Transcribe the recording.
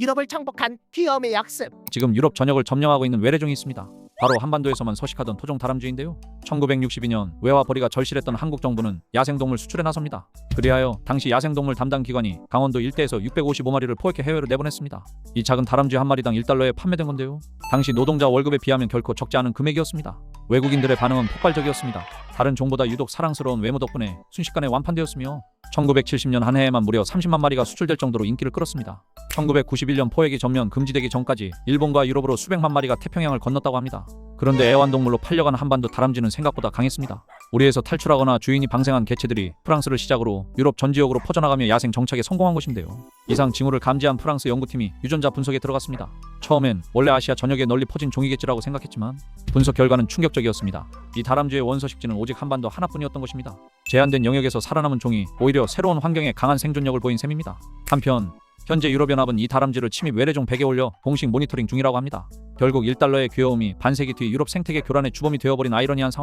유럽을 정복한 귀여움의 약습. 지금 유럽 전역을 점령하고 있는 외래종이 있습니다. 바로 한반도에서만 서식하던 토종 다람쥐인데요. 1962년 외화 벌이가 절실했던 한국 정부는 야생동물 수출에 나섭니다. 그리하여 당시 야생동물 담당 기관이 강원도 일대에서 655마리를 포획해 해외로 내보냈습니다. 이 작은 다람쥐 한 마리당 1달러에 판매된 건데요. 당시 노동자 월급에 비하면 결코 적지 않은 금액이었습니다. 외국인들의 반응은 폭발적이었습니다. 다른 종보다 유독 사랑스러운 외모 덕분에 순식간에 완판되었으며 1970년 한 해에만 무려 30만 마리가 수출될 정도로 인기를 끌었습니다. 1991년 포획이 전면 금지되기 전까지 일본과 유럽으로 수백만 마리가 태평양을 건넜다고 합니다. 그런데 애완동물로 팔려간 한반도 다람쥐는 생각보다 강했습니다. 우리에서 탈출하거나 주인이 방생한 개체들이 프랑스를 시작으로 유럽 전 지역으로 퍼져나가며 야생 정착에 성공한 것인데요. 이상 징후를 감지한 프랑스 연구팀이 유전자 분석에 들어갔습니다. 처음엔 원래 아시아 전역에 널리 퍼진 종이겠지라고 생각했지만 분석 결과는 충격적이었습니다. 이 다람쥐의 원서식지는 오직 한반도 하나뿐이었던 것입니다. 제한된 영역에서 살아남은 종이 오히려 새로운 환경에 강한 생존력을 보인 셈입니다. 한편 현재 유럽연합은 이 다람쥐를 침입 외래종 100에 올려 공식 모니터링 중이라고 합니다. 결국 1달러의 귀여움이 반세기 뒤 유럽 생태계 교란의 주범이 되어버린 아이러니한 상황.